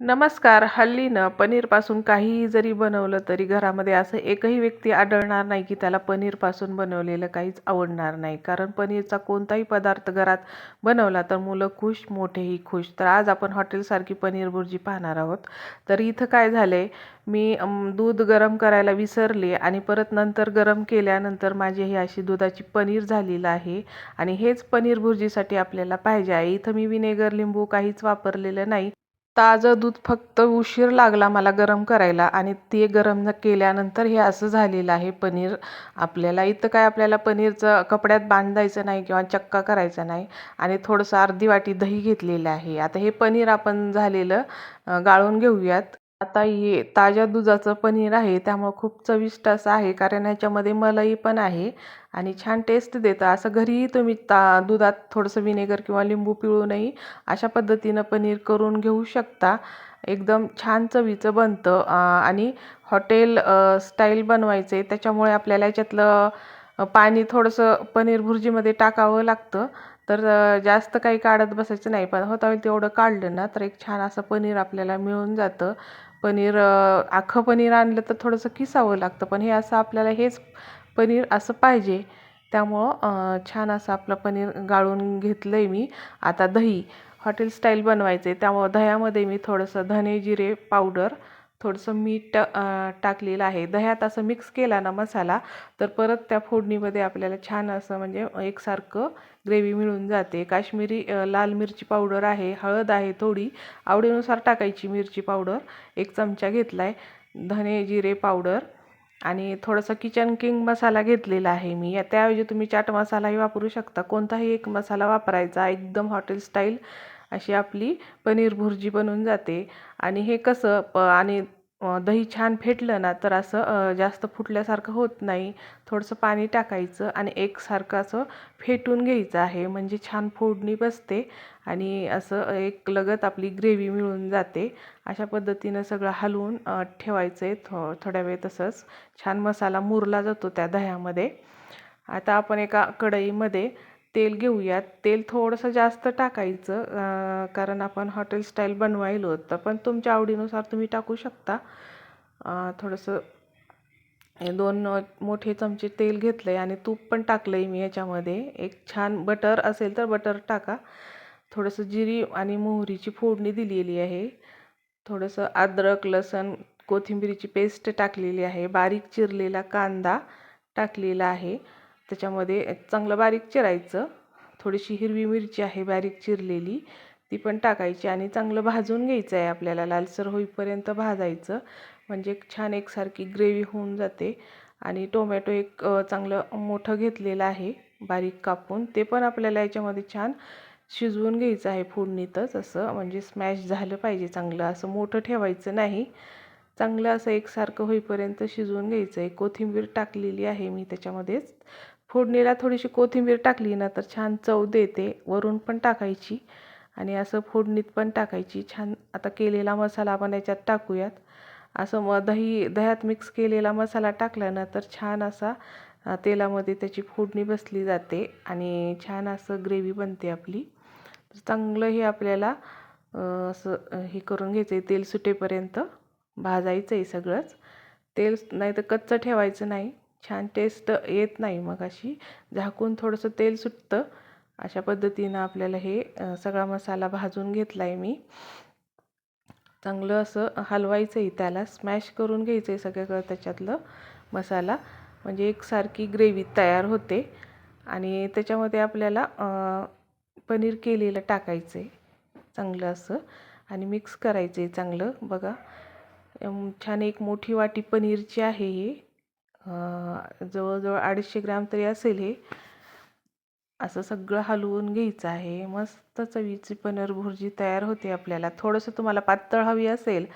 नमस्कार. हल्ली ना पनीरपासून काहीही जरी बनवलं तरी घरामध्ये असं एकही व्यक्ती आढळणार नाही की त्याला पनीरपासून बनवलेलं काहीच आवडणार नाही. कारण पनीरचा कोणताही पदार्थ घरात बनवला तर मुलं खुश मोठेही खुश. तर आज आपण हॉटेलसारखी पनीर भुर्जी पाहणार आहोत. तर इथं काय झालं आहे मी दूध गरम करायला विसरले आणि परत नंतर गरम केल्यानंतर माझी ही अशी दुधाची पनीर झालेलं आहे आणि हेच पनीर भुर्जीसाठी आपल्याला पाहिजे आहे. इथं मी विनेगर लिंबू काहीच वापरलेलं नाही. ताजं दूध फक्त उशीर लागला मला गरम करायला आणि ते गरम न केल्यानंतर हे असं झालेलं आहे पनीर आपल्याला इथं काय आपल्याला पनीरचं कपड्यात बांधायचं नाही किंवा चक्का करायचा नाही आणि थोडंसं अर्धी वाटी दही घेतलेलं आहे. आता हे पनीर आपण झालेलं गाळून घेऊयात. आता हे ताज्या दुधाचं पनीर आहे त्यामुळं खूप चविष्ट असं आहे कारण याच्यामध्ये मलाई पण आहे आणि छान टेस्ट देतं. असं घरीही तुम्ही ता दुधात थोडंसं विनेगर किंवा लिंबू पिळूनही अशा पद्धतीनं पनीर करून घेऊ शकता. एकदम छान चवीचं बनतं. आणि हॉटेल स्टाईल बनवायचं आहे त्याच्यामुळे आपल्याला याच्यातलं पाणी थोडंसं पनीर भुर्जीमध्ये टाकावं लागतं. तर जास्त काही काढत बसायचं नाही पण होता होईल तेवढं काढलं ना तर एक छान असं पनीर आपल्याला मिळून जातं. पनीर अख्खं पनीर आणलं तर थोडंसं किसावं लागतं. पण हे असं आपल्याला हेच पनीर असं पाहिजे. त्यामुळं छान असं आपलं पनीर गाळून घेतलं आहे मी. आता दही. हॉटेल स्टाईल बनवायचं आहे त्यामुळं दह्यामध्ये मी थोडंसं धने जिरे पावडर थोडंसं मीठ टाकलेलं आहे. दह्यात असं मिक्स केला ना मसाला तर परत त्या फोडणीमध्ये आपल्याला छान असं म्हणजे एकसारखं ग्रेव्ही मिळून जाते. काश्मीरी लाल मिरची पावडर आहे हळद आहे थोडी. आवडीनुसार टाकायची मिरची पावडर एक चमचा घेतला आहे धने जिरे पावडर आणि थोडंसं किचन किंग मसाला घेतलेला आहे मी. त्याऐवजी तुम्ही चाट मसालाही वापरू शकता. कोणताही एक मसाला वापरायचा एकदम हॉटेल स्टाईल अशी आपली पनीर भुर्जी बनून जाते. आणि हे कसं प आणि दही छान फेटलं ना तर असं जास्त फुटल्यासारखं होत नाही. थोडंसं पाणी टाकायचं आणि एकसारखं असं फेटून घ्यायचं आहे. म्हणजे छान फोडणी बसते आणि असं एक लगत आपली ग्रेव्ही मिळून जाते. अशा पद्धतीनं सगळं हलवून ठेवायचं आहे थो थोड्या वेळ तसंच. छान मसाला मुरला जातो त्या दह्यामध्ये. आता आपण एका कढईमध्ये तेल घेऊयात. तेल थोडंसं जास्त टाकायचं कारण आपण हॉटेल स्टाईल बनवायलो होतं. पण तुमच्या आवडीनुसार तुम्ही टाकू शकता. थोडंसं दोन मोठे चमचे तेल घेतलं आहे आणि तूप पण टाकलं आहे मी याच्यामध्ये एक छान बटर असेल तर बटर टाका. थोडंसं जिरी आणि मोहरीची फोडणी दिलेली आहे. थोडंसं अद्रक लसण कोथिंबीरीची पेस्ट टाकलेली आहे. बारीक चिरलेला कांदा टाकलेला आहे. त्याच्यामध्ये चांगलं बारीक चिरायचं. थोडीशी हिरवी मिरची आहे बारीक चिरलेली. ती पण टाकायची आणि चांगलं भाजून घ्यायचं आहे आपल्याला. लालसर होईपर्यंत भाजायचं. म्हणजे छान एकसारखी ग्रेव्ही होऊन जाते. आणि टोमॅटो एक चांगलं मोठं घेतलेलं आहे बारीक कापून. ते पण आपल्याला याच्यामध्ये छान शिजवून घ्यायचं आहे फोडणीतच. असं म्हणजे स्मॅश झालं पाहिजे चांगलं. असं मोठं ठेवायचं नाही. चांगलं असं एकसारखं होईपर्यंत शिजवून घ्यायचं आहे कोथिंबीर टाकलेली आहे मी त्याच्यामध्येच. फोडणीला थोडीशी कोथिंबीर टाकली ना तर छान चव देते. वरून पण टाकायची आणि असं फोडणीत पण टाकायची. छान आता केलेला मसाला आपण याच्यात टाकूयात. असं मग दही दह्यात मिक्स केलेला मसाला टाकला ना तर छान असा तेलामध्ये त्याची फोडणी बसली जाते आणि छान असं ग्रेव्ही बनते आपली. तर चांगलं हे आपल्याला असं हे करून घ्यायचं आहे तेल सुटेपर्यंत भाजायचं आहे सगळंच. तेल नाही तर कच्चं ठेवायचं नाही. छान टेस्ट येत नाही मग अशी झाकून थोडंसं तेल सुटतं. अशा पद्धतीनं आपल्याला हे सगळा मसाला भाजून घेतला आहे मी. चांगलं असं हलवायचं आहे त्याला. स्मॅश करून घ्यायचं आहे सगळ्याकडं त्याच्यातलं मसाला. म्हणजे एकसारखी ग्रेव्ही तयार होते. आणि त्याच्यामध्ये आपल्याला पनीर केलेलं टाकायचं आहे चांगलं असं. आणि मिक्स करायचं आहे चांगलं. बघा. छान एक मोठी वाटी पनीरची आहे ही. जवळजवळ अडीचशे ग्रॅम तरी असेल हे. असं सगळं हलवून घ्यायचं आहे. मस्त चवीची पनीर भुर्जी तयार होते आपल्याला. थोडंसं तुम्हाला पातळ हवी असेल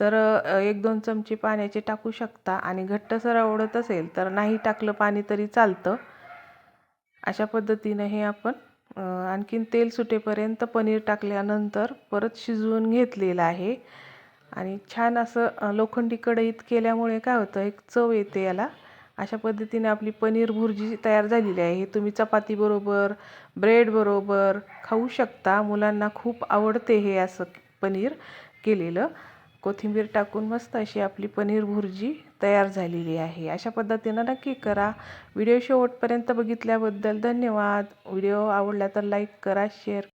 तर एक दोन चमचे पाण्याचे टाकू शकता आणि घट्टसर आवडत असेल तर नाही टाकलं पाणी तरी चालतं. अशा पद्धतीनं हे आपण आणखीन तेल सुटेपर्यंत पनीर टाकल्यानंतर परत शिजवून घेतलेलं आहे. आणि छान असं लोखंडी कढईत केल्यामुळे काय होतं एक चव येते याला. अशा पद्धतीने आपली पनीर भुर्जी तयार झालेली आहे. हे तुम्ही चपातीबरोबर ब्रेडबरोबर खाऊ शकता. मुलांना खूप आवडते हे असं पनीर केलेलं. कोथिंबीर टाकून मस्त अशी आपली पनीर भुर्जी तयार झालेली आहे. अशा पद्धतीनं नक्की करा. व्हिडिओ शेवटपर्यंत बघितल्याबद्दल धन्यवाद. व्हिडिओ आवडला तर लाईक करा शेअर